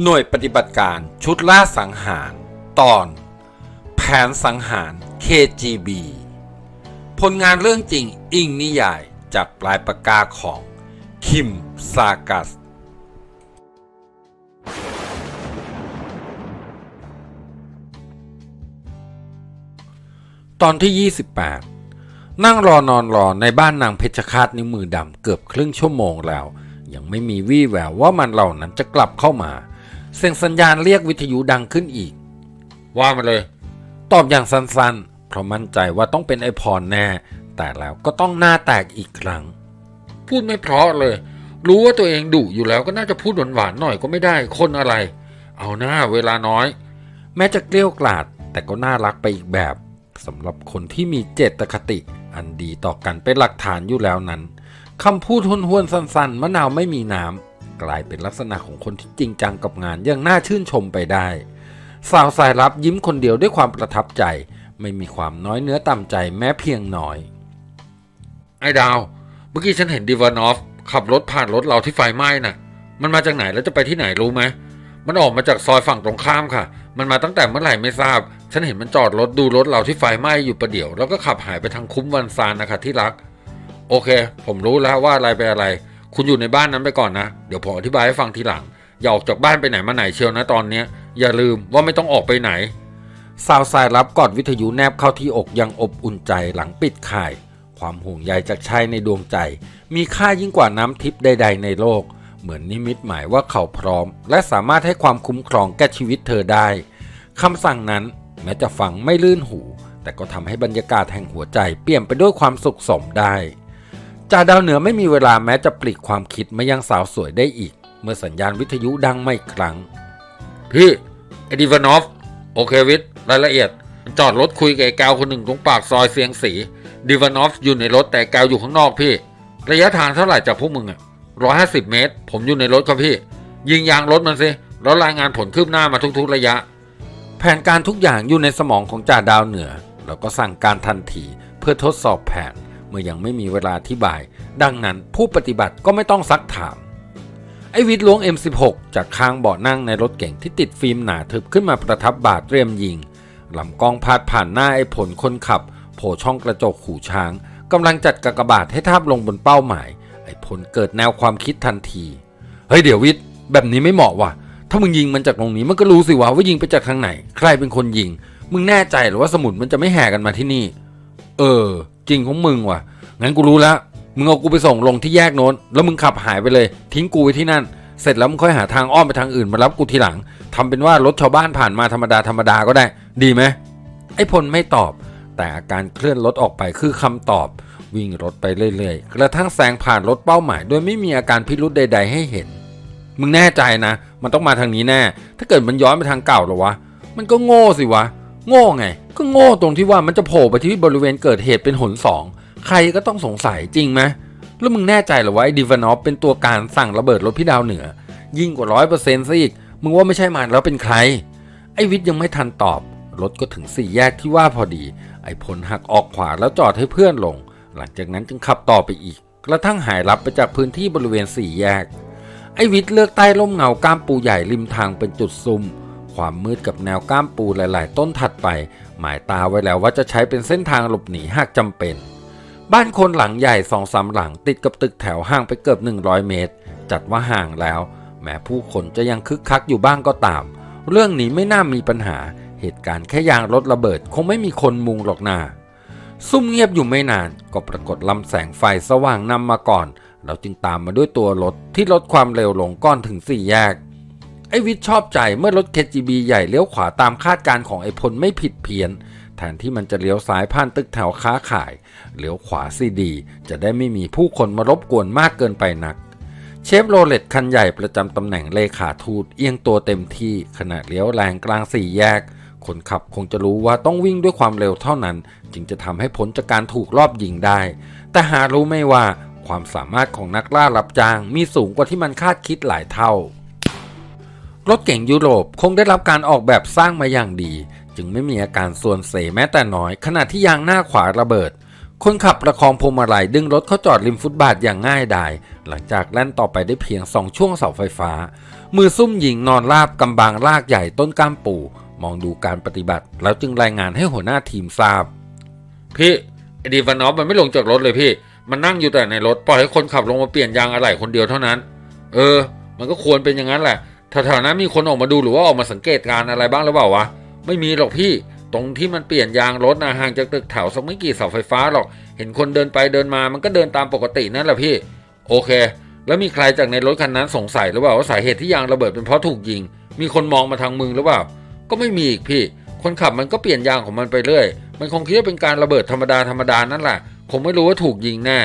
หน่วยปฏิบัติการชุดล่าสังหาร ตอน แผนสังหาร KGB ผลงานเรื่องจริงอิงนิยายจากปลายปากกาของ คิม ซากัส ตอนที่ 28 นั่งรอนอนรอในบ้านนางเพชรคาตนิ้วมือดำเกือบครึ่งชั่วโมงแล้วยังไม่มีวี่แววว่ามันเหล่านั้นจะกลับเข้ามา เสียงสัญญาณเรียกวิทยุดังขึ้นอีก ว่ามาเลย ตอบอย่างสั้นๆ เพราะมั่นใจว่าต้องเป็นไอพรแน่ แต่แล้วก็ต้องหน้าแตกอีกครั้ง พูดไม่เพราะเลย รู้ว่าตัวเองดุอยู่แล้วก็น่าจะพูดหวานๆหน่อยก็ไม่ได้คนอะไร เอาหน้าเวลาน้อย แม้จะเกลี้ยวกล่อดแต่ก็น่ารักไปอีกแบบสำหรับคนที่มีเจตคติ อันดีต่อกันเป็นหลักฐานอยู่แล้วนั้นคำพูดห้วนๆสั้นๆมะนาวไม่มีน้ำ กลายเป็นลักษณะของคนที่จริงจังกับงานอย่างน่าชื่นชมไปได้ สาวสายรับยิ้มคนเดียวด้วยความประทับใจ ไม่มีความน้อยเนื้อต่ำใจแม้เพียงน้อย ไอ้ดาว เมื่อกี้ฉันเห็นดิวานอฟขับรถผ่านรถเราที่ไฟไหม้น่ะ มันมาจากไหนแล้วจะไปที่ไหนรู้ไหมมันออกมาจากซอยฝั่งตรงข้ามค่ะ มันมาตั้งแต่เมื่อไหร่ไม่ทราบ ฉันเห็นมันจอดรถดูรถเราที่ไฟไหม้อยู่ประเดี๋ยว แล้วก็ขับหายไปทางคุ้มวันซานนะคะที่รัก โอเค ผมรู้แล้วว่าอะไรไปอะไร คุณอยู่ในบ้านนั้นไปก่อนนะ เดี๋ยวผมอธิบายให้ฟังทีหลัง อย่าออกจากบ้านไปไหนมาไหนเชียวนะตอนเนี้ย อย่าลืมว่าไม่ต้องออกไปไหน สาวสายรับกอดวิทยุแนบเข้าที่อกยังอบอุ่นใจหลังปิดข่าย ความห่วงใยจากชายในดวงใจ มีค่ายิ่งกว่าน้ำทิพย์ใด ๆ ในโลก เหมือนนิมิตหมายว่าเขาพร้อม และสามารถให้ความคุ้มครองแก่ชีวิตเธอได้คำสั่งนั้นแม้จะฟังไม่ลื่นหู แต่ก็ทำให้บรรยากาศแห่งหัวใจเปลี่ยนไปด้วยความสุขสมได้ จ่าดาวเหนือไม่มีเวลาแม้จะปลีกความคิดมายังสาวสวยได้อีก เมื่อสัญญาณวิทยุดังไม่ครั้ง พี่เอดิวานอฟ โอเควิทรายละเอียด จอดรถคุยกับไอ้แกวคนหนึ่งตรงปากซอยเสียงสีดิวานอฟอยู่ในรถแต่แกวอยู่ข้างนอกพี่ ระยะทางเท่าไหร่จากพวกมึงอะร้อยห้าสิบเมตร ผมอยู่ในรถครับพี่ ยิงยางรถมันสิแล้วรายงานผลคืบหน้ามาทุกๆระยะ แผนการทุกอย่างอยู่ในสมองของจ่าดาวเหนือแล้วก็สั่งการทันทีเพื่อทดสอบแผน เมื่อยังไม่มีเวลาอธิบาย ดังนั้นผู้ปฏิบัติก็ไม่ต้องซักถาม ไอวิทย์ล้วง M16 จากข้างเบาะนั่งในรถเก่งที่ติดฟิล์มหนาทึบขึ้นมาประทับบาดเตรียมยิงลำกล้องพาดผ่านหน้าไอ้ผลคนขับ โผล่ช่องกระจกขู่ช้างกำลังจัดกากบาทให้ทาบลงบนเป้าหมาย ไอ้ผลเกิดแนวความคิดทันที เฮ้ยเดี๋ยววิทย์แบบนี้ไม่เหมาะว่ะ ถ้ามึงยิงมันจากตรงนี้มันก็รู้สิวะว่ายิงไปจากทางไหน ใครเป็นคนยิง มึงแน่ใจหรือว่าสมุนมันจะไม่แห่กันมาที่นี่ เออ ริงของมึงว่ะ งั้นกูรู้แล้ว มึงเอากูไปส่งลงที่แยกโน้น แล้วมึงขับหายไปเลย ทิ้งกูไว้ที่นั่น เสร็จแล้วมึงค่อยหาทางอ้อมไปทางอื่นมารับกูทีหลังทำเป็นว่ารถชาวบ้านผ่านมาธรรมดาธรรมดาก็ได้ ดีไหม ไอ้พลไม่ตอบ แต่อาการเคลื่อนรถออกไปคือคำตอบ วิ่งรถไปเรื่อยๆ กระทั่งแซงผ่านรถเป้าหมาย โดยไม่มีอาการพิรุธใด ๆ ให้เห็น มึงแน่ใจนะ มันต้องมาทางนี้แน่ ถ้าเกิดมันย้อนไปทางเก่าหรอวะ มันก็โง่สิวะ โง่ไง ก็โง่ตรงที่ว่ามันจะโผล่ไปที่บริเวณเกิดเหตุเป็นหนสอง ใครก็ต้องสงสัยจริงไหมแล้วมึงแน่ใจหรอว่าไอ้ดิวานอฟเป็นตัวการสั่งระเบิดรถพี่ดาวเหนือ ยิ่งกว่าร้อยเปอร์เซ็นต์ซะอีก มึงว่าไม่ใช่มันแล้วเป็นใคร ไอ้วิทย์ยังไม่ทันตอบ รถก็ถึงสี่แยกที่ว่าพอดี ไอ้พลหักออกขวาแล้วจอดให้เพื่อนลง หลังจากนั้นจึงขับต่อไปอีก กระทั่งหายลับไปจากพื้นที่บริเวณสี่แยก ไอ้วิทย์เลือกใต้ร่มเงาก้ามปูใหญ่ริมทางเป็นจุดซุ่ม ความมืดกับแนวก้ามปูหลาย ๆ ต้นถัดไป หมายตาไว้แล้วว่าจะใช้เป็นเส้นทางหลบหนีหากจำเป็น บ้านคนหลังใหญ่สองสามหลังติดกับตึกแถวห่างไปเกือบ 100 เมตร จัดว่าห่างแล้ว แม้ผู้คนจะยังคึกคักอยู่บ้างก็ตาม เรื่องนี้ไม่น่ามีปัญหา เหตุการณ์แค่ยางรถระเบิดคงไม่มีคนมุงหรอกนาซุ่มเงียบอยู่ไม่นานก็ปรากฏลำแสงไฟสว่างนำมาก่อน เราจึงตามมาด้วยตัวรถที่ลดความเร็วลงก้อนถึงสี่แยก ไอวิทย์ชอบใจเมื่อรถ KGB ใหญ่เลี้ยวขวาตามคาดการณ์ของไอพลไม่ผิดเพี้ยน แทนที่มันจะเลี้ยวซ้ายผ่านตึกแถวค้าขายเลี้ยวขวาซีดี จะได้ไม่มีผู้คนมารบกวนมากเกินไปนัก เชฟโรเลตคันใหญ่ประจำตำแหน่งเลขาทูตเอียงตัวเต็มที่ขณะเลี้ยวแรงกลางสี่แยก คนขับคงจะรู้ว่าต้องวิ่งด้วยความเร็วเท่านั้น จึงจะทำให้พ้นจากการถูกรอบยิงได้ แต่หารู้ไม่ว่าความสามารถของนักล่ารับจ้างมีสูงกว่าที่มันคาดคิดหลายเท่า รถเก่งยุโรปคงได้รับการออกแบบสร้างมาอย่างดี จึงไม่มีอาการส่วนเสแม้แต่น้อย ขณะที่ยางหน้าขวาระเบิด คนขับประคองพวงมาลัยดึงรถเข้าจอดริมฟุตบาทอย่างง่ายดาย หลังจากแล่นต่อไปได้เพียงสองช่วงเสาไฟฟ้า มือซุ่มหญิงนอนราบกำบางลากใหญ่ต้นก้ามปู่ มองดูการปฏิบัติ แล้วจึงรายงานให้หัวหน้าทีมทราบ พี่ไอดีวานอฟมันไม่ลงจากรถเลยพี่ มันนั่งอยู่แต่ในรถปล่อยให้คนขับลงมาเปลี่ยนยางอะไหล่คนเดียวเท่านั้น เออ มันก็ควรเป็นอย่างนั้นแหละ แถวๆนั้นมีคนออกมาดูหรือว่าออกมาสังเกตการณ์อะไรบ้างหรือเปล่าวะ ไม่มีหรอกพี่ ตรงที่มันเปลี่ยนยางรถนะห่างจากตึกแถวสักไม่กี่เสาไฟฟ้าหรอก เห็นคนเดินไปเดินมามันก็เดินตามปกตินั่นแหละพี่ โอเค แล้วมีใครจากในรถคันนั้นสงสัยหรือเปล่าว่าสาเหตุที่ยางระเบิดเป็นเพราะถูกยิง มีคนมองมาทางมึงหรือเปล่า ก็ไม่มีอีกพี่ คนขับมันก็เปลี่ยนยางของมันไปเรื่อย มันคงคิดว่าเป็นการระเบิดธรรมดาธรรมดานั่นแหละ คงไม่รู้ว่าถูกยิงแน่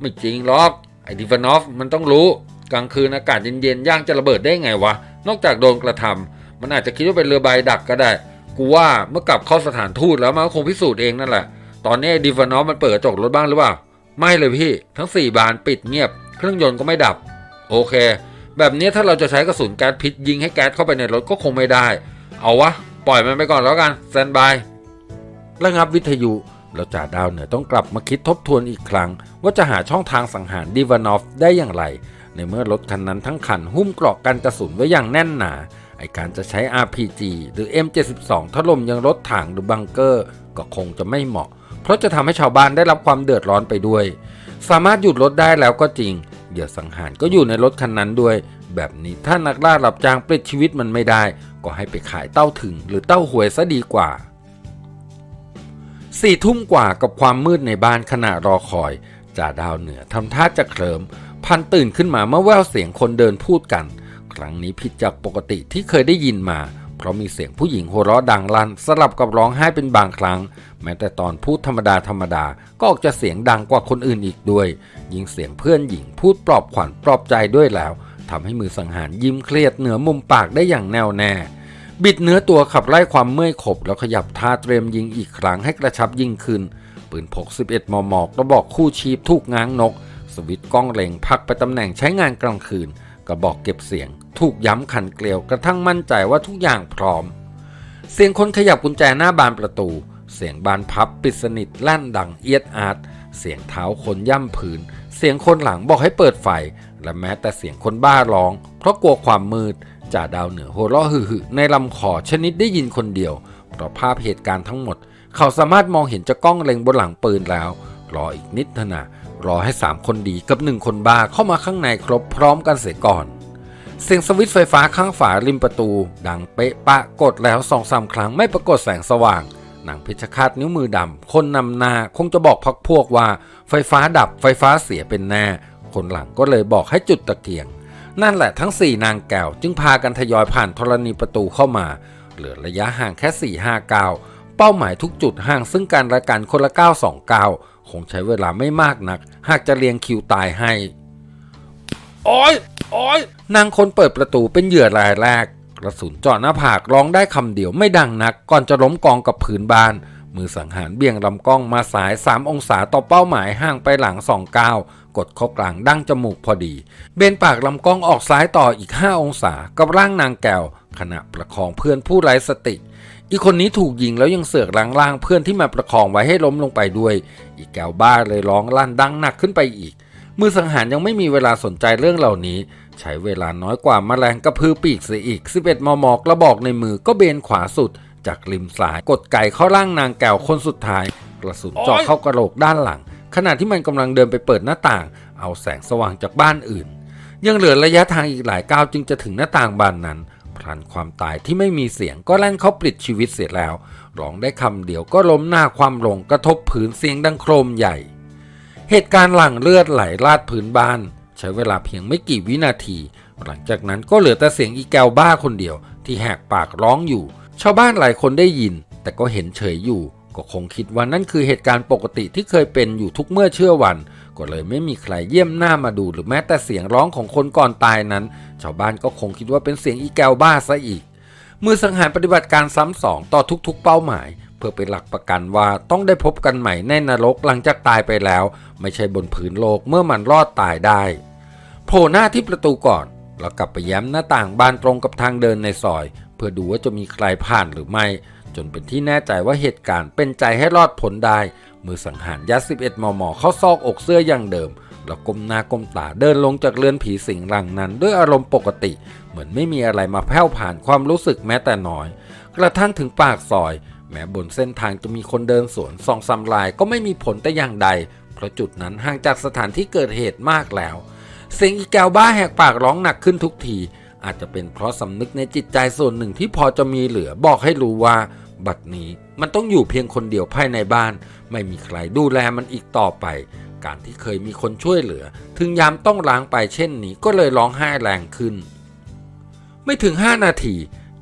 ไม่จริงหรอก ไอ้ดิวานอฟมันต้องรู้ กลางคืนอากาศเย็นๆย่างจะระเบิดได้ไงวะ นอกจากโดนกระทำมันอาจจะคิดว่าเป็นเรือใบดักก็ได้ กูว่าเมื่อกลับเข้าสถานทูตแล้วมันก็คงพิสูจน์เองนั่นแหละ ตอนนี้ดิวานอฟมันเปิดกระจกรถบ้างหรือเปล่า ไม่เลยพี่ ทั้ง 4 บานปิดเงียบ เครื่องยนต์ก็ไม่ดับ โอเค แบบนี้ถ้าเราจะใช้กระสุนแก๊สพิษยิงให้แก๊สเข้าไปในรถก็คงไม่ได้ เอาวะ ปล่อยมันไปก่อนแล้วกันแซนบายระงับวิทยุแล้วจ่าดาวเหนือต้องกลับมาคิดทบทวนอีกครั้ง ว่าจะหาช่องทางสังหารดิวานอฟได้อย่างไร ในเมื่อรถคันนั้นทั้งคันหุ้มเกราะกันกระสุนไว้อย่างแน่นหนา ไอการจะใช้ RPG หรือ M72 ถล่มยังรถถังหรือบังเกอร์ ก็คงจะไม่เหมาะ เพราะจะทำให้ชาวบ้านได้รับความเดือดร้อนไปด้วย สามารถหยุดรถได้แล้วก็จริงเหยื่อสังหารก็อยู่ในรถคันนั้นด้วย แบบนี้ถ้านักล่าหลับจางปลิดชีวิตมันไม่ได้ ก็ให้ไปขายเต้าถึง หรือเต้าหวยซะดีกว่าสี่ทุ่มกว่ากับความมืดในบ้านขณะรอคอยจ่าดาวเหนือทำท่าจะเคลิม พันตื่นขึ้นมาเมื่อแววเสียงคนเดินพูดกัน ครั้งนี้ผิดจากปกติที่เคยได้ยินมา เพราะมีเสียงผู้หญิงหัวเราะดังลั่นสลับกับร้องไห้เป็นบางครั้ง แม้แต่ตอนพูดธรรมดาธรรมดาก็ออกจะเสียงดังกว่าคนอื่นอีกด้วย ยิ่งเสียงเพื่อนหญิงพูดปลอบขวัญปลอบใจด้วยแล้วทำให้มือสังหารยิ้มเครียดเหนือมุมปากได้อย่างแน่วแน่บิดเนื้อตัวขับไล่ความเมื่อยขบ แล้วขยับท่าเตรียมยิงอีกครั้งให้กระชับยิ่งขึ้น ปืนพก 11 มม กระบอกคู่ชีพถูกง้างนก สวิตช์กล้องเล็งพักไปตำแหน่งใช้งานกลางคืนกระบอกเก็บเสียง ถูกย้ำขันเกลียวกระทั่งมั่นใจว่าทุกอย่างพร้อม เสียงคนขยับกุญแจหน้าบานประตู เสียงบานพับปิดสนิทลั่นดังเอียดอาดเสียงเท้าคนย่ำผืนเสียงคนหลังบอกให้เปิดไฟ และแม้แต่เสียงคนบ้าร้อง เพราะกลัวความมืดจ่าดาวเหนือหัวเราะหึ่ในลำคอชนิดได้ยินคนเดียว เพราะภาพเหตุการณ์ทั้งหมด เขาสามารถมองเห็นจากกล้องเล็งบนหลังปืนแล้ว รออีกนิดเถอะนะ รอให้สามคนดีกับหนึ่งคนบ้าเข้ามาข้างในครบพร้อมกันเสียก่อน เสียงสวิตช์ไฟฟ้าข้างฝาริมประตู ดังเป๊ะปะกดแล้วสองสามครั้งไม่ปรากฏแสงสว่างหนังเพชรคาตนิ้วมือดำคนนำหน้าคงจะบอกพักพวกว่า ไฟฟ้าดับไฟฟ้าเสียเป็นแน่ คนหลังก็เลยบอกให้จุดตะเกียง นั่นแหละทั้งสี่นางแก้วจึงพากันทยอยผ่านธรณีประตูเข้ามา เหลือระยะห่างแค่4ี่ห้าก้าวเป้าหมายทุกจุดห่างซึ่งกันและกันคนละก้าสองก้าว คงใช้เวลาไม่มากนัก หากจะเรียงคิวตายให้โอ้ยโอ้ยนางคนเปิดประตูเป็นเหยื่อรายแรก กระสุนเจาะหน้าผากร้องได้คำเดียวไม่ดังนัก ก่อนจะล้มกองกับพื้นบ้าน มือสังหารเบี่ยงลำกล้องมาสาย 3 องศาต่อเป้าหมายห่างไปหลัง2ก้าวกดเข้ากลางดั้งจมูกพอดี เบนปากลำกล้องออกซ้ายต่ออีก 5 องศา กับร่างนางแก้วขณะประคองเพื่อนผู้ไร้สติ อีกคนนี้ถูกยิงแล้วยังเสือกล้างล่างเพื่อนที่มาประคองไว้ให้ล้มลงไปด้วย อีกแก้วบ้าเลยร้องลั่นดังหนักขึ้นไปอีก มือสังหารยังไม่มีเวลาสนใจเรื่องเหล่านี้ ใช้เวลาน้อยกว่ามาแมลงกระพือปีกเสียอีก 11 มมกระบอกในมือก็เบนขวาสุด จากริมซ้ายกดไก่เข้าร่างนางแก้วคนสุดท้าย กระสุนเจาะเข้ากระโหลกด้านหลัง ขณะที่มันกำลังเดินไปเปิดหน้าต่าง เอาแสงสว่างจากบ้านอื่น ยังเหลือระยะทางอีกหลายก้าวจึงจะถึงหน้าต่างบานนั้น พลันความตายที่ไม่มีเสียงก็แล่นเข้าปลิดชีวิตเสียแล้ว ร้องได้คำเดียวก็ล้มหน้าความลงกระทบผืนเสียงดังโครมใหญ่ เหตุการณ์หลั่งเลือดไหลลาดพื้นบ้าน ใช้เวลาเพียงไม่กี่วินาที หลังจากนั้นก็เหลือแต่เสียงอีแกวบ้าคนเดียว ที่แหกปากร้องอยู่ ชาวบ้านหลายคนได้ยิน แต่ก็เห็นเฉยอยู่ ก็คงคิดว่านั่นคือเหตุการณ์ปกติที่เคยเป็นอยู่ทุกเมื่อเชื่อวัน ก็เลยไม่มีใครเยี่ยมหน้ามาดูหรือแม้แต่เสียงร้องของคนก่อนตายนั้น ชาวบ้านก็คงคิดว่าเป็นเสียงอีแกวบ้าซะอีก มือสังหารปฏิบัติการซ้ำสองต่อทุกๆ เป้าหมาย เพื่อเป็นหลักประกันว่าต้องได้พบกันใหม่ในนรกหลังจากตายไปแล้ว ไม่ใช่บนผืนโลกเมื่อมันรอดตายได้โผล่หน้าที่ประตูก่อนแล้วกลับไปแย้มหน้าต่างบานตรงกับทางเดินในซอย เพื่อดูว่าจะมีใครผ่านหรือไม่ จนเป็นที่แน่ใจว่าเหตุการณ์เป็นใจให้รอดพ้นได้ มือสังหารยัด 11 มม เข้าซอกอกเสื้ออย่างเดิม แล้วก้มหน้าก้มตาเดินลงจากเรือนผีสิงหลังนั้น ด้วยอารมณ์ปกติ เหมือนไม่มีอะไรมาแผ่วผ่านความรู้สึกแม้แต่น้อย กระทั่งถึงปากซอย แม้บนเส้นทางจะมีคนเดินสวนสองสามลายก็ไม่มีผลแต่อย่างใด เพราะจุดนั้นห่างจากสถานที่เกิดเหตุมากแล้ว เสียงอีแกวบ้าแหกปากร้องหนักขึ้นทุกทีอาจจะเป็นเพราะสำนึกในจิตใจส่วนหนึ่งที่พอจะมีเหลือบอกให้รู้ว่า บัดนี้มันต้องอยู่เพียงคนเดียวภายในบ้าน ไม่มีใครดูแลมันอีกต่อไป การที่เคยมีคนช่วยเหลือ ถึงยามต้องล้างไปเช่นนี้ก็เลยร้องไห้แรงขึ้น ไม่ถึง 5 นาที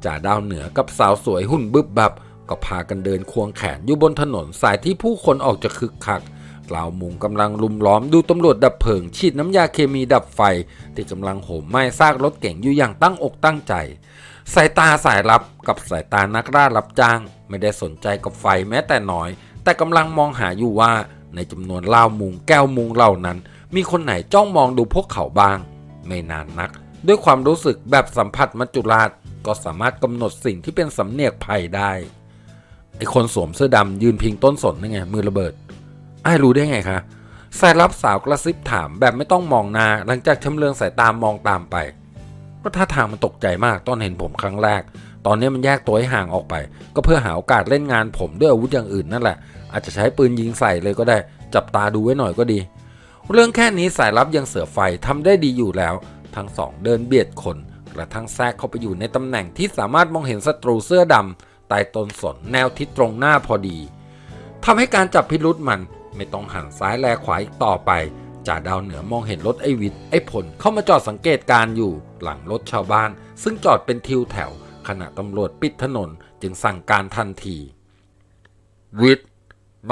จ่าดาวเหนือกับสาวสวยหุ่นบึบบับ ก็พากันเดินควงแขนอยู่บนถนนสายที่ผู้คนออกจะคึกคักเหล่ามุงกำลังลุมล้อมดูตำรวจดับเพลิง ฉีดน้ำยาเคมีดับไฟ ที่กำลังโหมไหม้ซากรถเก๋งอยู่อย่างตั้งอกตั้งใจ สายตาสายลับกับสายตานักล่ารับจ้าง ไม่ได้สนใจกับไฟแม้แต่น้อย แต่กำลังมองหาอยู่ว่าในจำนวนเหล้ามุงแก้วมุงเหล่านั้น มีคนไหนจ้องมองดูพวกเขาบ้าง ไม่นานนัก ด้วยความรู้สึกแบบสัมผัสมัจจุราชก็สามารถกำหนดสิ่งที่เป็นสำเนียกภัยได้ไอคนสวมเสื้อดำยืนพิงต้นสนนั่นไงมือระเบิดไอ้รู้ได้ไงคะสายรับสาวกระซิบถามแบบไม่ต้องมองหน้าหลังจากชำเลืองสายตามองตามไป ก็ท่าทางมันตกใจมากตอนเห็นผมครั้งแรก ตอนนี้มันแยกตัวให้ห่างออกไป ก็เพื่อหาโอกาสเล่นงานผมด้วยอาวุธอย่างอื่นนั่นแหละ อาจจะใช้ปืนยิงใส่เลยก็ได้ จับตาดูไว้หน่อยก็ดี เรื่องแค่นี้สายลับยังเสือไฟทำได้ดีอยู่แล้ว ทั้งสองเดินเบียดคนกระทั่งแทรกเข้าไปอยู่ในตำแหน่งที่สามารถมองเห็นศัตรูเสื้อดำใต้ต้นสนแนวทิศตรงหน้าพอดีทำให้การจับพิรุษมันไม่ต้องหันซ้ายแลขวาอีกต่อไป จ่าดาวเหนือมองเห็นรถไอวิทย์ไอผลเข้ามาจอดสังเกตการอยู่หลังรถชาวบ้าน ซึ่งจอดเป็นทิวแถว ขณะตำรวจปิดถนนจึงสั่งการทันที วิทย์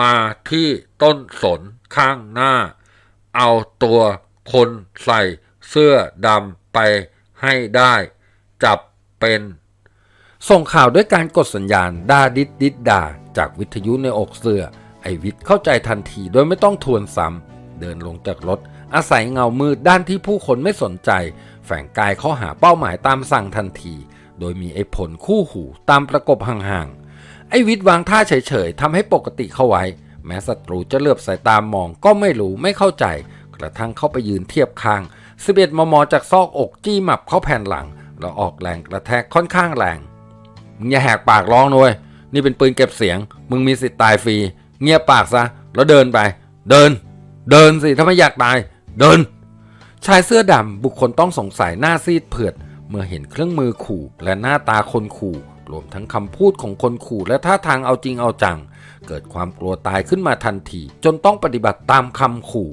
มาที่ต้นสนข้างหน้า เอาตัวคนใส่เสื้อดำไปให้ได้ จับเป็น ส่งข่าวด้วยการกดสัญญาณดาดิดดิดดาจากวิทยุในอกเสื้อ ไอวิทย์เข้าใจทันทีโดยไม่ต้องทวนซ้ำ เดินลงจากรถ อาศัยเงามืดด้านที่ผู้คนไม่สนใจ แฝงกายเข้าหาเป้าหมายตามสั่งทันที โดยมีไอ้ผลคู่หูตามประกบห่างๆ ไอ้วิทย์วางท่าเฉยๆทำให้ปกติเข้าไว้ แม้ศัตรูจะเลือบสายตามองก็ไม่รู้ไม่เข้าใจ กระทั่งเข้าไปยืนเทียบข้าง11มมจากซอกอกจี้หมับเข้าแผ่นหลัง แล้วออกแรงกระแทกค่อนข้างแรงมึงอย่าแหกปากร้องนะเว้ยนี่เป็นปืนเก็บเสียง มึงมีสิทธิ์ตายฟรี เงียบปากซะ แล้วเดินไป เดิน เดินสิถ้าไม่อยากตาย เดิน ชายเสื้อดำบุคคลต้องสงสัยหน้าซีดเผือด เมื่อเห็นเครื่องมือขู่และหน้าตาคนขู่รวมทั้งคำพูดของคนขู่และท่าทางเอาจริงเอาจัง เกิดความกลัวตายขึ้นมาทันที จนต้องปฏิบัติตามคำขู่